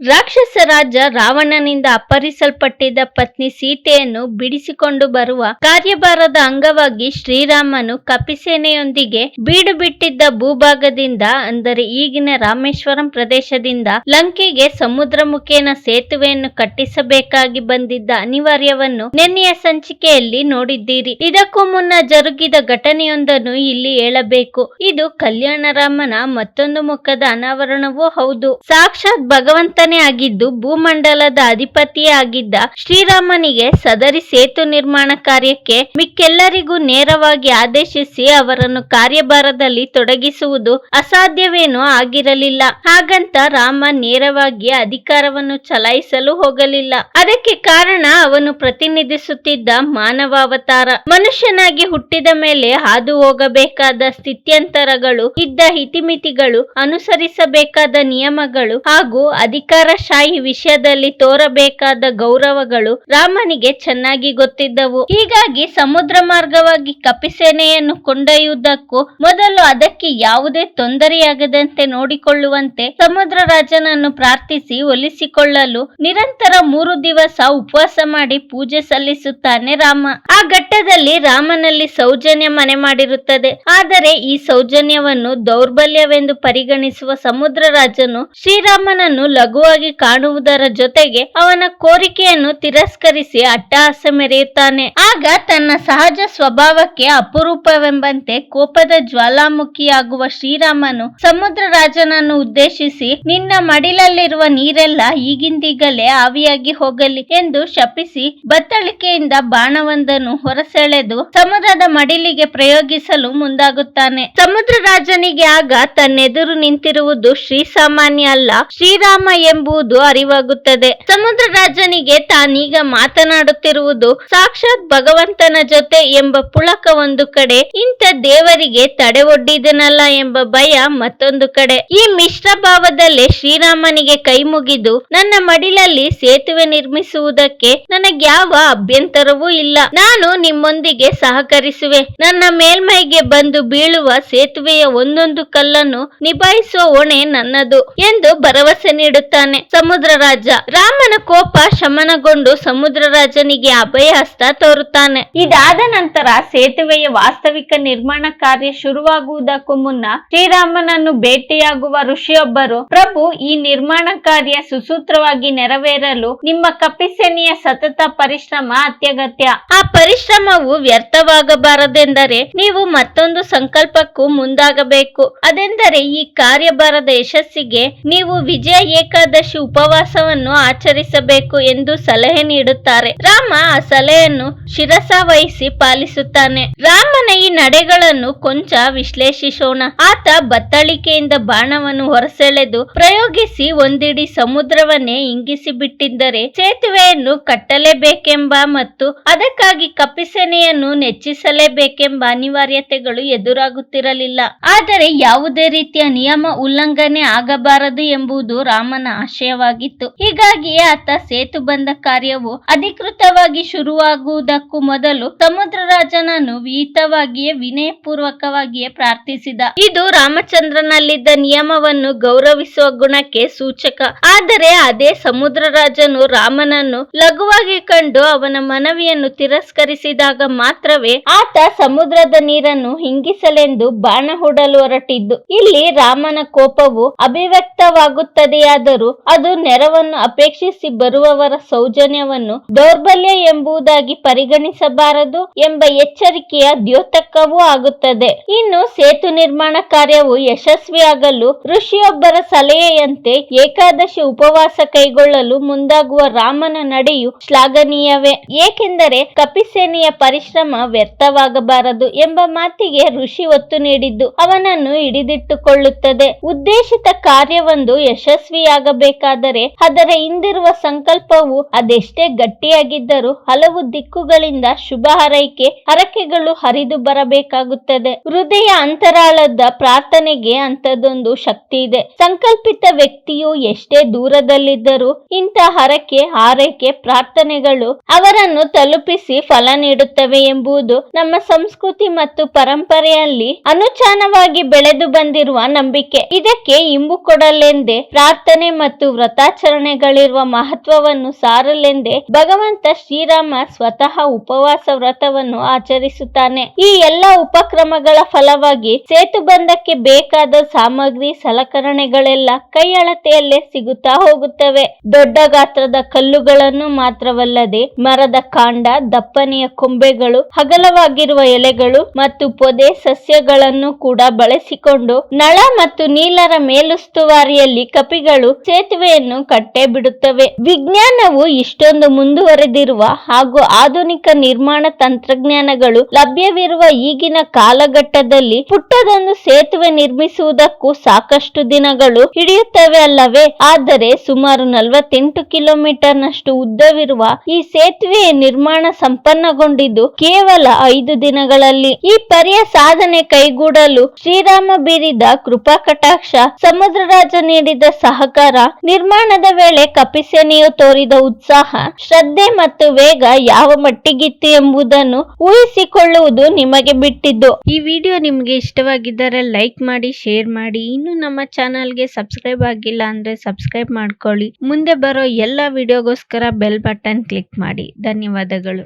ರಾಕ್ಷಸ ರಾಜ ರಾವಣನಿಂದ ಅಪಹರಿಸಲ್ಪಟ್ಟಿದ್ದ ಪತ್ನಿ ಸೀತೆಯನ್ನು ಬಿಡಿಸಿಕೊಂಡು ಬರುವ ಕಾರ್ಯಭಾರದ ಅಂಗವಾಗಿ ಶ್ರೀರಾಮನು ಕಪಿಸೇನೆಯೊಂದಿಗೆ ಬೀಡು ಬಿಟ್ಟಿದ್ದ ಭೂಭಾಗದಿಂದ, ಅಂದರೆ ಈಗಿನ ರಾಮೇಶ್ವರಂ ಪ್ರದೇಶದಿಂದ ಲಂಕೆಗೆ ಸಮುದ್ರ ಮುಖೇನ ಸೇತುವೆಯನ್ನು ಕಟ್ಟಿಸಬೇಕಾಗಿ ಬಂದಿದ್ದ ಅನಿವಾರ್ಯವನ್ನು ನಿನ್ನೆಯ ಸಂಚಿಕೆಯಲ್ಲಿ ನೋಡಿದ್ದೀರಿ. ಇದಕ್ಕೂ ಮುನ್ನ ಜರುಗಿದ ಘಟನೆಯೊಂದನ್ನು ಇಲ್ಲಿ ಹೇಳಬೇಕು. ಇದು ಕಲ್ಯಾಣರಾಮನ ಮತ್ತೊಂದು ಮುಖದ ಅನಾವರಣವೂ ಹೌದು. ಸಾಕ್ಷಾತ್ ಆಗಿದ್ದು ಭೂಮಂಡಲದ ಅಧಿಪತಿಯೇ ಆಗಿದ್ದ ಶ್ರೀರಾಮನಿಗೆ ಸದರಿ ಸೇತು ನಿರ್ಮಾಣ ಕಾರ್ಯಕ್ಕೆ ಮಿಕ್ಕೆಲ್ಲರಿಗೂ ನೇರವಾಗಿ ಆದೇಶಿಸಿ ಅವರನ್ನು ಕಾರ್ಯಭಾರದಲ್ಲಿ ತೊಡಗಿಸುವುದು ಅಸಾಧ್ಯವೇನೂ ಆಗಿರಲಿಲ್ಲ. ಹಾಗಂತ ರಾಮ ನೇರವಾಗಿ ಅಧಿಕಾರವನ್ನು ಚಲಾಯಿಸಲು ಹೋಗಲಿಲ್ಲ. ಅದಕ್ಕೆ ಕಾರಣ ಅವನು ಪ್ರತಿನಿಧಿಸುತ್ತಿದ್ದ ಮಾನವಾವತಾರ. ಮನುಷ್ಯನಾಗಿ ಹುಟ್ಟಿದ ಮೇಲೆ ಹಾದು ಹೋಗಬೇಕಾದ ಸ್ಥಿತ್ಯಂತರಗಳು, ಇದ್ದ ಇತಿಮಿತಿಗಳು ಅನುಸರಿಸಬೇಕಾದ ನಿಯಮಗಳು ಹಾಗೂ ಅಧಿಕಾರಶಾಹಿ ವಿಷಯದಲ್ಲಿ ತೋರಬೇಕಾದ ಗೌರವಗಳು ರಾಮನಿಗೆ ಚೆನ್ನಾಗಿ ಗೊತ್ತಿದ್ದವು. ಹೀಗಾಗಿ ಸಮುದ್ರ ಮಾರ್ಗವಾಗಿ ಕಪಿಸೇನೆಯನ್ನು ಕೊಂಡೊಯ್ಯುವುದಕ್ಕೂ ಮೊದಲು ಅದಕ್ಕೆ ಯಾವುದೇ ತೊಂದರೆಯಾಗದಂತೆ ನೋಡಿಕೊಳ್ಳುವಂತೆ ಸಮುದ್ರ ರಾಜನನ್ನು ಪ್ರಾರ್ಥಿಸಿ ಒಲಿಸಿಕೊಳ್ಳಲು ನಿರಂತರ ಮೂರು ದಿವಸ ಉಪವಾಸ ಮಾಡಿ ಪೂಜೆ ಸಲ್ಲಿಸುತ್ತಾನೆ ರಾಮ. ಆ ಘಟ್ಟದಲ್ಲಿ ರಾಮನಲ್ಲಿ ಸೌಜನ್ಯ ಮನೆ ಮಾಡಿರುತ್ತದೆ. ಆದರೆ ಈ ಸೌಜನ್ಯವನ್ನು ದೌರ್ಬಲ್ಯವೆಂದು ಪರಿಗಣಿಸುವ ಸಮುದ್ರ ರಾಜನು ಶ್ರೀರಾಮನನ್ನು ಲಘುವಾಗಿ ಕಾಣುವುದರ ಜೊತೆಗೆ ಅವನ ಕೋರಿಕೆಯನ್ನು ತಿರಸ್ಕರಿಸಿ ಅಟ್ಟಹಾಸ ಮೆರೆಯುತ್ತಾನೆ. ಆಗ ತನ್ನ ಸಹಜ ಸ್ವಭಾವಕ್ಕೆ ಅಪರೂಪವೆಂಬಂತೆ ಕೋಪದ ಜ್ವಾಲಾಮುಖಿಯಾಗುವ ಶ್ರೀರಾಮನು ಸಮುದ್ರ ರಾಜನನ್ನು ಉದ್ದೇಶಿಸಿ, ನಿನ್ನ ಮಡಿಲಲ್ಲಿರುವ ನೀರೆಲ್ಲ ಈಗಿಂದೀಗಲೇ ಆವಿಯಾಗಿ ಹೋಗಲಿ ಎಂದು ಶಪಿಸಿ, ಬತ್ತಳಿಕೆಯಿಂದ ಬಾಣವೊಂದನ್ನು ಹೊರಸೆಳೆದು ಸಮುದ್ರದ ಮಡಿಲಿಗೆ ಪ್ರಯೋಗಿಸಲು ಮುಂದಾಗುತ್ತಾನೆ. ಸಮುದ್ರ ರಾಜನಿಗೆ ಆಗ ತನ್ನೆದುರು ನಿಂತಿರುವುದು ಶ್ರೀಸಾಮಾನ್ಯ ಅಲ್ಲ. ಶ್ರೀರಾಮ ಎಂಬುದು ಅರಿವಾಗುತ್ತದೆ. ಸಮುದ್ರ ರಾಜನಿಗೆ ತಾನೀಗ ಮಾತನಾಡುತ್ತಿರುವುದು ಸಾಕ್ಷಾತ್ ಭಗವಂತನ ಜೊತೆ ಎಂಬ ಪುಳಕ ಒಂದು ಕಡೆ, ಇಂಥ ದೇವರಿಗೆ ತಡೆ ಒಡ್ಡಿದನಲ್ಲ ಎಂಬ ಭಯ ಮತ್ತೊಂದು ಕಡೆ. ಈ ಮಿಶ್ರ ಭಾವದಲ್ಲೇ ಶ್ರೀರಾಮನಿಗೆ ಕೈ ಮುಗಿದು, ನನ್ನ ಮಡಿಲಲ್ಲಿ ಸೇತುವೆ ನಿರ್ಮಿಸುವುದಕ್ಕೆ ನನಗ್ಯಾವ ಅಭ್ಯಂತರವೂ ಇಲ್ಲ. ನಾನು ನಿಮ್ಮೊಂದಿಗೆ ಸಹಕರಿಸುವೆ. ನನ್ನ ಮೇಲ್ಮೈಗೆ ಬಂದು ಬೀಳುವ ಸೇತುವೆಯ ಒಂದೊಂದು ಕಲ್ಲನ್ನು ನಿಭಾಯಿಸುವ ಹೊಣೆ ನನ್ನದು ಎಂದು ಭರವಸೆ ನೀಡುತ್ತಾನೆ. ಸಮುದ್ರ ರಾಜ. ರಾಮನ ಕೋಪ ಶಮನಗೊಂಡು ಸಮುದ್ರ ರಾಜನಿಗೆ ಅಭಯ ಹಸ್ತ ತೋರುತ್ತಾನೆ. ಇದಾದ ನಂತರ ಸೇತುವೆಯ ವಾಸ್ತವಿಕ ನಿರ್ಮಾಣ ಕಾರ್ಯ ಶುರುವಾಗುವುದಕ್ಕೂ ಮುನ್ನ ಶ್ರೀರಾಮನನ್ನು ಭೇಟಿಯಾಗುವ ಋಷಿಯೊಬ್ಬರು, ಪ್ರಭು, ಈ ನಿರ್ಮಾಣ ಕಾರ್ಯ ಸುಸೂತ್ರವಾಗಿ ನೆರವೇರಲು ನಿಮ್ಮ ಕಪಿಸೆನಿಯ ಸತತ ಪರಿಶ್ರಮ ಅತ್ಯಗತ್ಯ. ಆ ಪರಿಶ್ರಮವು ವ್ಯರ್ಥವಾಗಬಾರದೆಂದರೆ ನೀವು ಮತ್ತೊಂದು ಸಂಕಲ್ಪಕ್ಕೂ ಮುಂದಾಗಬೇಕು. ಅದೆಂದರೆ ಈ ಕಾರ್ಯಭಾರದ ಯಶಸ್ಸಿಗೆ ನೀವು ವಿಜಯ ಏಕಾದಶಿ ಉಪವಾಸವನ್ನು ಆಚರಿಸಬೇಕು ಎಂದು ಸಲಹೆ ನೀಡುತ್ತಾರೆ. ರಾಮ ಆ ಸಲಹೆಯನ್ನು ಶಿರಸ ವಹಿಸಿ ಪಾಲಿಸುತ್ತಾನೆ. ರಾಮನ ಈ ನಡೆಗಳನ್ನು ಕೊಂಚ ವಿಶ್ಲೇಷಿಸೋಣ. ಆತ ಬತ್ತಳಿಕೆಯಿಂದ ಬಾಣವನ್ನು ಹೊರಸೆಳೆದು ಪ್ರಯೋಗಿಸಿ ಒಂದಿಡಿ ಸಮುದ್ರವನ್ನೇ ಇಂಗಿಸಿ ಬಿಟ್ಟಿದ್ದರೆ ಸೇತುವೆಯನ್ನು ಕಟ್ಟಲೇಬೇಕೆಂಬ ಮತ್ತು ಅದಕ್ಕಾಗಿ ಕಪಿಸೆನೆಯನ್ನು ನೆಚ್ಚಿಸಲೇಬೇಕೆಂಬ ಅನಿವಾರ್ಯತೆಗಳು ಎದುರಾಗುತ್ತಿರಲಿಲ್ಲ. ಆದರೆ ಯಾವುದೇ ರೀತಿಯ ನಿಯಮ ಉಲ್ಲಂಘನೆ ಆಗಬಾರದು ಎಂಬುದು ರಾಮನ ಆಶಯವಾಗಿತ್ತು. ಹೀಗಾಗಿಯೇ ಆತ ಸೇತು ಬಂದ ಕಾರ್ಯವು ಅಧಿಕೃತವಾಗಿ ಶುರುವಾಗುವುದಕ್ಕೂ ಮೊದಲು ಸಮುದ್ರ ರಾಜನನ್ನು ವಿಹಿತವಾಗಿಯೇ ವಿನಯಪೂರ್ವಕವಾಗಿಯೇ ಪ್ರಾರ್ಥಿಸಿದ. ಇದು ರಾಮಚಂದ್ರನಲ್ಲಿದ್ದ ನಿಯಮವನ್ನು ಗೌರವಿಸುವ ಗುಣಕ್ಕೆ ಸೂಚಕ. ಆದರೆ ಅದೇ ಸಮುದ್ರ ರಾಜನು ರಾಮನನ್ನು ಲಘುವಾಗಿ ಕಂಡು ಅವನ ಮನವಿಯನ್ನು ತಿರಸ್ಕರಿಸಿದಾಗ ಮಾತ್ರವೇ ಆತ ಸಮುದ್ರದ ನೀರನ್ನು ಹಿಂಗಿಸಲೆಂದು ಬಾಣ ಹೊರಟಿದ್ದು. ಇಲ್ಲಿ ರಾಮನ ಕೋಪವು ಅಭಿವ್ಯಕ್ತವಾಗುತ್ತದೆಯಾದರೂ ಅದು ನೆರವನ್ನು ಅಪೇಕ್ಷಿಸಿ ಬರುವವರ ಸೌಜನ್ಯವನ್ನು ದೌರ್ಬಲ್ಯ ಎಂಬುದಾಗಿ ಪರಿಗಣಿಸಬಾರದು ಎಂಬ ಎಚ್ಚರಿಕೆಯ ದ್ಯೋತಕವೂ ಆಗುತ್ತದೆ. ಇನ್ನು ಸೇತು ನಿರ್ಮಾಣ ಕಾರ್ಯವು ಯಶಸ್ವಿಯಾಗಲು ಋಷಿಯೊಬ್ಬರ ಸಲಹೆಯಂತೆ ಏಕಾದಶಿ ಉಪವಾಸ ಕೈಗೊಳ್ಳಲು ಮುಂದಾಗುವ ರಾಮನ ನಡೆಯು ಶ್ಲಾಘನೀಯವೇ. ಏಕೆಂದರೆ ಕಪಿಸೇನೆಯ ಪರಿಶ್ರಮ ವ್ಯರ್ಥವಾಗಬಾರದು ಎಂಬ ಮಾತಿಗೆ ಋಷಿ ಒತ್ತು ನೀಡಿದ್ದು ಅವನನ್ನು ಹಿಡಿದಿಟ್ಟುಕೊಳ್ಳುತ್ತದೆ. ಉದ್ದೇಶಿತ ಕಾರ್ಯವೊಂದು ಯಶಸ್ವಿಯಾಗಬೇಕಾದರೆ ಅದರ ಹಿಂದಿರುವ ಸಂಕಲ್ಪವು ಅದೆಷ್ಟೇ ಗಟ್ಟಿಯಾಗಿದ್ದರೂ ಹಲವು ದಿಕ್ಕುಗಳಿಂದ ಶುಭ ಹರೈಕೆ, ಹರಕೆಗಳು ಹರಿದು ಬರಬೇಕಾಗುತ್ತದೆ. ಹೃದಯ ಅಂತರಾಳದ ಪ್ರಾರ್ಥನೆಗೆ ಅಂತದೊಂದು ಶಕ್ತಿ ಇದೆ. ಸಂಕಲ್ಪಿತ ವ್ಯಕ್ತಿಯು ಎಷ್ಟೇ ದೂರದಲ್ಲಿದ್ದರೂ ಇಂಥ ಹರಕೆ, ಹಾರೈಕೆ ಪ್ರಾರ್ಥನೆಗಳು ಅವರನ್ನು ತಲುಪಿಸಿ ಫಲ ನೀಡುತ್ತವೆ ಎಂಬುದು ನಮ್ಮ ಸಂಸ್ಕೃತಿ ಮತ್ತು ಪರಂಪರೆಯಲ್ಲಿ ಅನುಚಾನವಾಗಿ ಬೆಳೆದು ಬಂದಿರುವ ನಂಬಿಕೆ. ಇದಕ್ಕೆ ಇಂಬು ಕೊಡಲೆಂದೇ ಪ್ರಾರ್ಥನೆ ಮತ್ತು ವ್ರತಾಚರಣೆಗಳಿರುವ ಮಹತ್ವವನ್ನು ಸಾರಲೆಂದೇ ಭಗವಂತ ಶ್ರೀರಾಮ ಸ್ವತಃ ಉಪವಾಸ ವ್ರತವನ್ನು ಆಚರಿಸುತ್ತಾನೆ. ಈ ಎಲ್ಲ ಉಪಕ್ರಮಗಳ ಫಲವಾಗಿ ಸೇತುಬಂಧಕ್ಕೆ ಬೇಕಾದ ಸಾಮಗ್ರಿ, ಸಲಕರಣೆಗಳೆಲ್ಲ ಕೈ ಅಳತೆಯಲ್ಲೇ ಸಿಗುತ್ತಾ ಹೋಗುತ್ತವೆ. ದೊಡ್ಡ ಗಾತ್ರದ ಕಲ್ಲುಗಳನ್ನು ಮಾತ್ರವಲ್ಲದೆ ಮರದ ಕಾಂಡ, ದಪ್ಪನೆಯ ಕೊಂಬೆಗಳು, ಹಗಲವಾಗಿರುವ ಎಲೆಗಳು ಮತ್ತು ಪೊದೆ ಸಸ್ಯಗಳನ್ನು ಕೂಡ ಬಳಸಿಕೊಂಡು ನಳ ಮತ್ತು ನೀಲರ ಮೇಲುಸ್ತುವಾರಿಯಲ್ಲಿ ಕಪಿಗಳು ಸೇತುವೆಯನ್ನು ಕಟ್ಟೆ ಬಿಡುತ್ತವೆ ವಿಜ್ಞಾನವು ಇಷ್ಟೊಂದು ಮುಂದುವರೆದಿರುವ ಹಾಗೂ ಆಧುನಿಕ ನಿರ್ಮಾಣ ತಂತ್ರಜ್ಞಾನಗಳು ಲಭ್ಯವಿರುವ ಈಗಿನ ಕಾಲಘಟ್ಟದಲ್ಲಿ ಪುಟ್ಟದೊಂದು ಸೇತುವೆ ನಿರ್ಮಿಸುವುದಕ್ಕೂ ಸಾಕಷ್ಟು ದಿನಗಳು ಹಿಡಿಯುತ್ತವೆ ಅಲ್ಲವೇ? ಆದರೆ ಸುಮಾರು ನಲವತ್ತೆಂಟು ಕಿಲೋಮೀಟರ್ ನಷ್ಟು ಉದ್ದವಿರುವ ಈ ಸೇತುವೆ ನಿರ್ಮಾಣ ಸಂಪನ್ನಗೊಂಡಿದ್ದು ಕೇವಲ ಐದು ದಿನಗಳಲ್ಲಿ. ಈ ಪರಿಯ ಸಾಧನೆ ಕೈಗೂಡಲು ಶ್ರೀರಾಮ ಬೀರಿದ ಕೃಪಾ ಕಟಾಕ್ಷ ಸಮುದ್ರರಾಜ ನೀಡಿದ ಸಹಕಾರ ನಿರ್ಮಾಣದ ವೇಳೆ ಕಪಿಸೇನೆಯು ತೋರಿದ ಉತ್ಸಾಹ, ಶ್ರದ್ಧೆ ಮತ್ತು ವೇಗ ಯಾವ ಮಟ್ಟಿಗಿತ್ತು ಎಂಬುದನ್ನು ಊಹಿಸಿಕೊಳ್ಳುವುದು ನಿಮಗೆ ಬಿಟ್ಟಿದ್ದು. ಈ ವಿಡಿಯೋ ನಿಮಗೆ ಇಷ್ಟವಾಗಿದ್ದರೆ ಲೈಕ್ ಮಾಡಿ, ಶೇರ್ ಮಾಡಿ. ಇನ್ನು ನಮ್ಮ ಚಾನಲ್ಗೆ ಸಬ್ಸ್ಕ್ರೈಬ್ ಆಗಿಲ್ಲ ಅಂದ್ರೆ ಸಬ್ಸ್ಕ್ರೈಬ್ ಮಾಡ್ಕೊಳ್ಳಿ. ಮುಂದೆ ಬರೋ ಎಲ್ಲ ವಿಡಿಯೋಗೋಸ್ಕರ ಬೆಲ್ ಬಟನ್ ಕ್ಲಿಕ್ ಮಾಡಿ. ಧನ್ಯವಾದಗಳು.